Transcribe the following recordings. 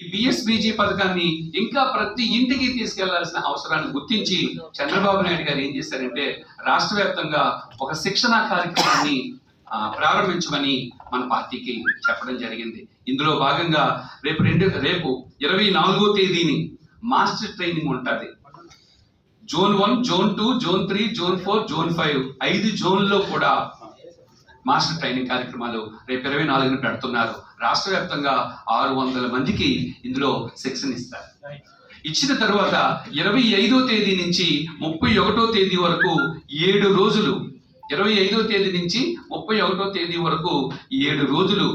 ఈ బిఎస్బిజి పథకాన్ని ఇంకా ప్రతి ఇంటికి తీసుకెళ్ళాల్సిన అవసరాన్ని గుర్తించి చంద్రబాబు నాయుడు గారు ఏం చేశారంటే రాష్ట్ర వ్యాప్తంగా ఒక శిక్షణా కార్యక్రమాన్ని ప్రారంభించమని మన పార్టీకి చెప్పడం జరిగింది. ఇందులో భాగంగా రేపు రెండు రేపు ఇరవై నాలుగో తేదీని మాస్టర్ ట్రైనింగ్ ఉంటుంది. Zone one zone two zone three zone four zone five ఐదు జోన్లో కూడా మాస్టర్ ట్రైనింగ్ కార్యక్రమాలు రేపు ఇరవై నాలుగున పెడుతున్నారు. రాష్ట్ర వ్యాప్తంగా ఆరు వందల మందికి ఇందులో శిక్షణ ఇస్తారు. ఇచ్చిన తర్వాత ఇరవై ఐదో తేదీ నుంచి ముప్పై ఒకటో తేదీ వరకు ఏడు రోజులు ఇరవై ఐదో తేదీ నుంచి ముప్పై ఒకటో తేదీ వరకు ఏడు రోజులు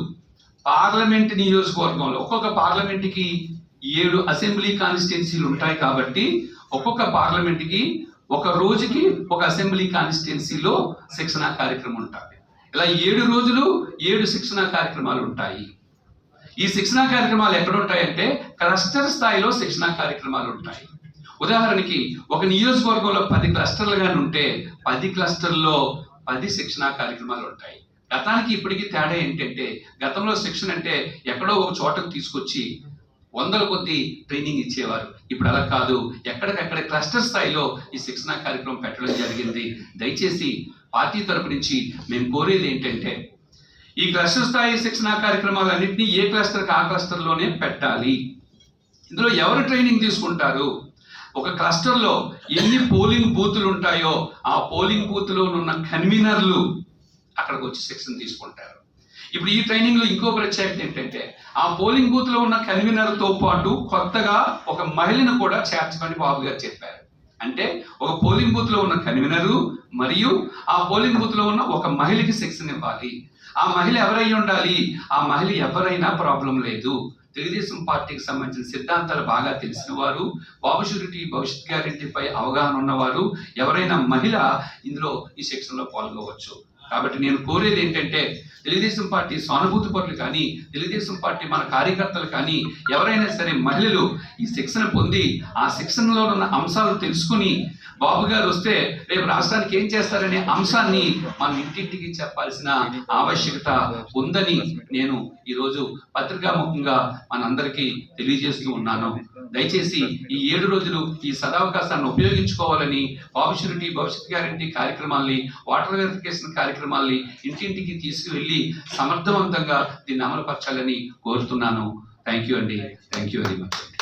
పార్లమెంట్ నియోజకవర్గంలో ఒక్కొక్క పార్లమెంట్కి ఏడు అసెంబ్లీ కాన్స్టిట్యున్సీలు ఉంటాయి కాబట్టి ఒక్కొక్క పార్లమెంట్కి ఒక రోజుకి ఒక అసెంబ్లీ కాన్స్టిట్యున్సీలో శిక్షణా కార్యక్రమం ఉంటుంది. ఇలా ఏడు రోజులు ఏడు శిక్షణా కార్యక్రమాలు ఉంటాయి. ఈ శిక్షణా కార్యక్రమాలు ఎక్కడ ఉంటాయంటే క్లస్టర్ స్థాయిలో శిక్షణా కార్యక్రమాలు ఉంటాయి. ఉదాహరణకి ఒక నియోజకవర్గంలో పది క్లస్టర్లుగా ఉంటే పది క్లస్టర్లో పది శిక్షణా కార్యక్రమాలు ఉంటాయి. గతానికి ఇప్పటికీ తేడా ఏంటంటే గతంలో శిక్షణ అంటే ఎక్కడో ఒక చోటకు తీసుకొచ్చి వందల కొద్ది ట్రైనింగ్ ఇచ్చేవారు. ఇప్పుడు అలా కాదు. ఎక్కడికక్కడ క్లస్టర్ స్థాయిలో ఈ శిక్షణా కార్యక్రమం పెట్టడం జరిగింది. దయచేసి పార్టీ తరపు నుంచి మేము కోరేది ఏంటంటే ఈ క్లస్టర్ స్థాయి శిక్షణా కార్యక్రమాలన్నింటినీ ఏ క్లస్టర్కి ఆ క్లస్టర్లోనే పెట్టాలి. ఇందులో ఎవరు ట్రైనింగ్ తీసుకుంటారు? ఒక క్లస్టర్లో ఎన్ని పోలింగ్ బూతులు ఉంటాయో ఆ పోలింగ్ బూత్లో ఉన్న కన్వీనర్లు అక్కడికి వచ్చి శిక్షణ తీసుకుంటారు. ఇప్పుడు ఈ ట్రైనింగ్లో ఇంకో ప్రత్యేకత ఏంటంటే ఆ పోలింగ్ బూత్లో ఉన్న కన్వీనర్తో పాటు కొత్తగా ఒక మహిళను కూడా చేర్చమని బాబు గారు చెప్పారు. అంటే ఒక పోలింగ్ బూత్లో ఉన్న కన్వీనరు మరియు ఆ పోలింగ్ బూత్లో ఉన్న ఒక మహిళకి శిక్షణ ఇవ్వాలి. ఆ మహిళ ఎవరై ఉండాలి? ఆ మహిళ ఎవరైనా ప్రాబ్లం లేదు. తెలుగుదేశం పార్టీకి సంబంధించిన సిద్ధాంతాలు బాగా తెలిసిన వారు బాబు భవిష్యత్ గ్యారెంటీపై అవగాహన ఉన్నవారు ఎవరైనా మహిళ ఇందులో ఈ శిక్షణలో పాల్గొవచ్చు. కాబట్టి నేను కోరేది ఏంటంటే తెలుగుదేశం పార్టీ సానుభూతి పరులు కానీ తెలుగుదేశం పార్టీ మన కార్యకర్తలు కానీ ఎవరైనా సరే మహిళలు ఈ శిక్షణ పొంది ఆ శిక్షణలో ఉన్న అంశాలు తెలుసుకుని బాబు గారు వస్తే రేపు రాష్ట్రానికి ఏం చేస్తారనే అంశాన్ని మనం ఇంటింటికి చెప్పాల్సిన ఆవశ్యకత ఉందని నేను ఈరోజు పత్రికాముఖంగా మనందరికీ తెలియజేస్తూ ఉన్నాను. దయచేసి ఈ ఏడు రోజులు ఈ సదావకాశాన్ని ఉపయోగించుకోవాలని పాపిషురిటీ భవిష్యత్ గ్యారంటీ కార్యక్రమాల్ని వాటర్ వెరిఫికేషన్ కార్యక్రమాల్ని ఇంటింటికి తీసుకువెళ్ళి సమర్థవంతంగా దీన్ని అమలుపరచాలని కోరుతున్నాను. థ్యాంక్ యూ అండి. Thank you very much